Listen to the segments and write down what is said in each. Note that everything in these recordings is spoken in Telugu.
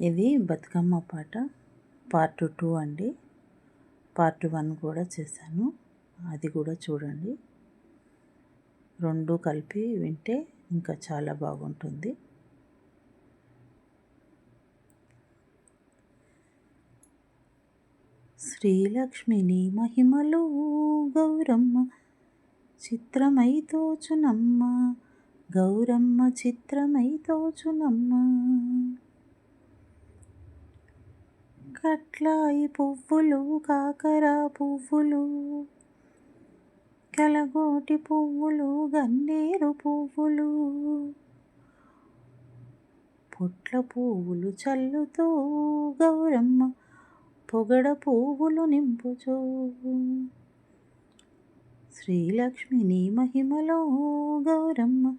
ఇది బతుకమ్మ పాట. పార్ట్ టూ అండి. పార్ట్ వన్ కూడా చేశాను. అది కూడా చూడండి. రెండు కలిపి వింటే ఇంకా చాలా బాగుంటుంది. శ్రీలక్ష్మిని మహిమలు గౌరమ్మ చిత్రమై తోచునమ్మ గౌరమ్మ చిత్రమై తోచునమ్మ. కట్లాయి పువ్వులు కాకర పువ్వులు కలగోటి పువ్వులు గన్నేరు పువ్వులు. పొట్ల పువ్వులు చల్లుతూ గౌరమ్మ పొగడ పువ్వులు నింపుచూ. శ్రీలక్ష్మిని మహిమలో గౌరమ్మ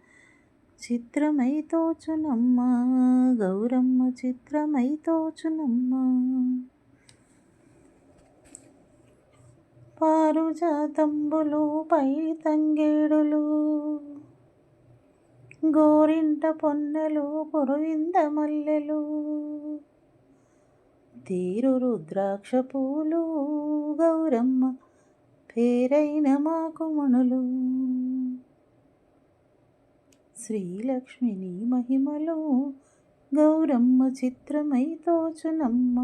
చిత్రమై తోచునమ్మ. గౌరమ్మ చిత్రమై తోచునమ్మ. పారుజాతంబులు పై తంగేడులు గోరింట పొన్నెలు పురువింద మల్లెలు తీరు రుద్రాక్ష పూలు గౌరమ్మ పేరైన మాకు మణులు. శ్రీలక్ష్మిని మహిమలో గౌరమ్మ చిత్రమై తోచునమ్మ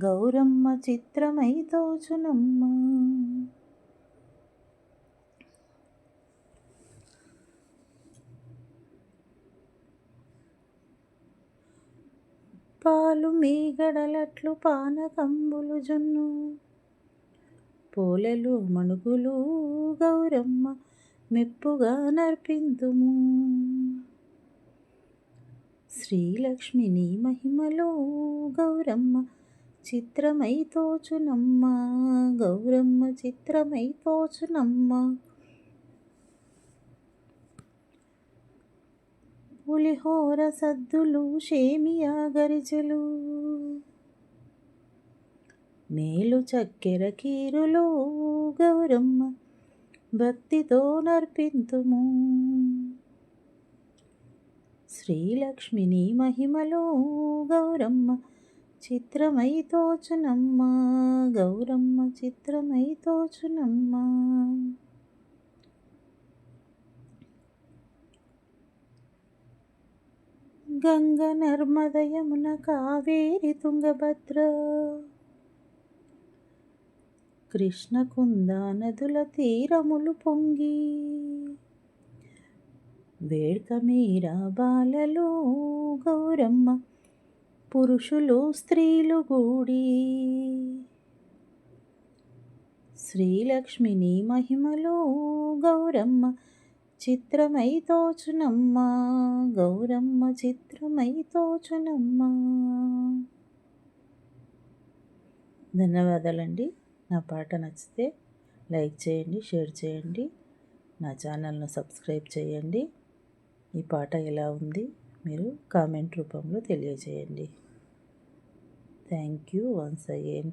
గౌరమ్మ చిత్రమై తోచునమ్మ. పాలు మీగడలట్లు పానకంబులు జున్ను పోలెలు మణుగులు గౌరమ్మ మెప్పుగా నర్పిందుము. శ్రీలక్ష్మిని మహిమలో గౌరమ్మ చిత్రమై తోచునమ్మ గౌరమ్మ చిత్రమై తోచునమ్మ. పులిహోర సద్దులు షేమియా గరిజలు. మేలు చక్కెర కీరులో గౌరమ్మ భక్తితో నర్పింతుము. శ్రీలక్ష్మిని మహిమలో గౌరమ్మ చిత్రమై తోచునమ్మ గౌరమ్మ చిత్రమై తోచునమ్మ. గంగ నర్మదయమున కావేరి తుంగభద్ర కృష్ణకుంద నదుల తీరములు పొంగి వేడుక మీరా బాలలో గౌరమ్మ పురుషులు స్త్రీలు గూడి. శ్రీలక్ష్మిని మహిమలో గౌరమ్మ చిత్రమై తోచునమ్మ గౌరమ్మ చిత్రమై తోచునమ్మ. ధన్యవాదాలండి. నా పాట నచ్చితే లైక్ చేయండి షేర్ చేయండి నా ఛానల్ను సబ్స్క్రైబ్ చేయండి. ఈ పాట ఎలా ఉంది మీరు కామెంట్ రూపంలో తెలియజేయండి. Thank you once again.